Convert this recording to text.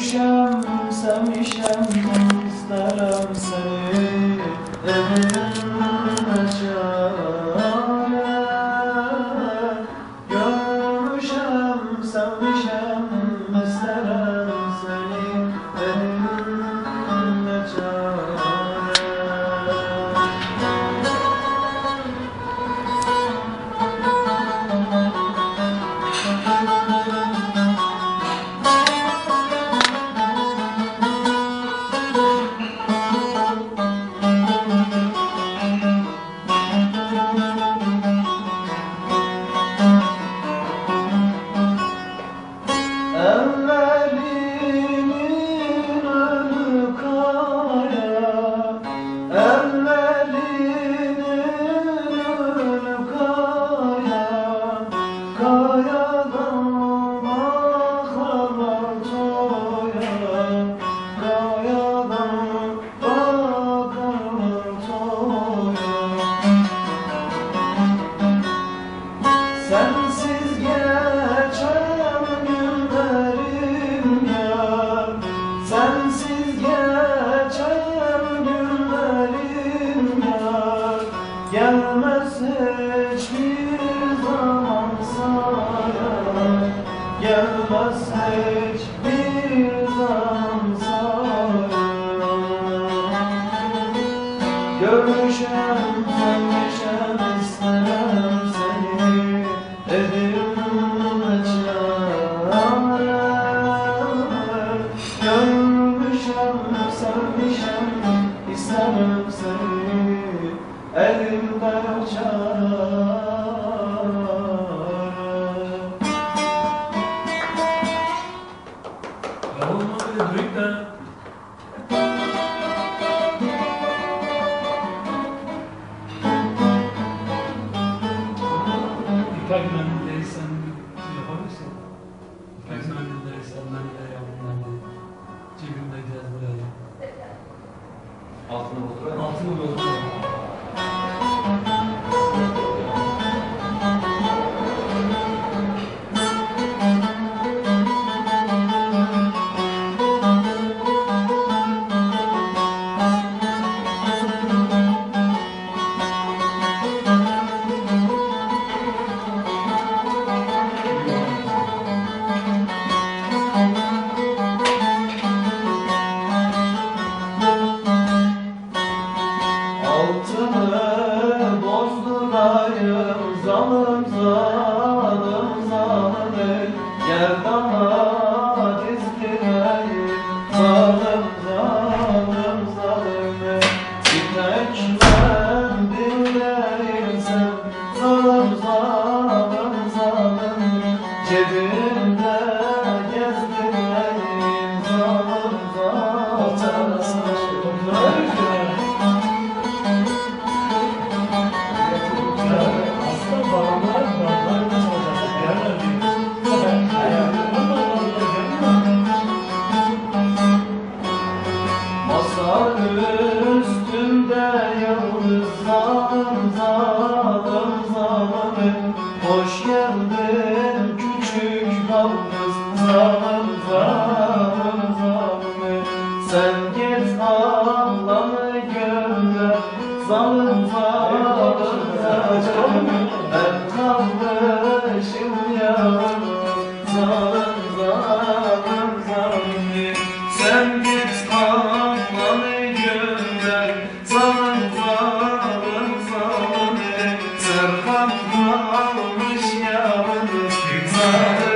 Görmüşem, sevmişem, isterim seni Sensiz geçen günlerim yar Sensiz geçen günlerim yar Gelmez hiçbir zaman Gelmez hiçbir zaman saya Görmüşem, sevmişem, isterim İpek mendildeysen yapabilirsin. İpek mendildeysen ben de yapmam. Cebimde cezbelerim. Altına oturan. Altını dolduruyorum. Bozdurayım zalim zalim zalim. Gerdana dizdireyim zalim zalim zalim love.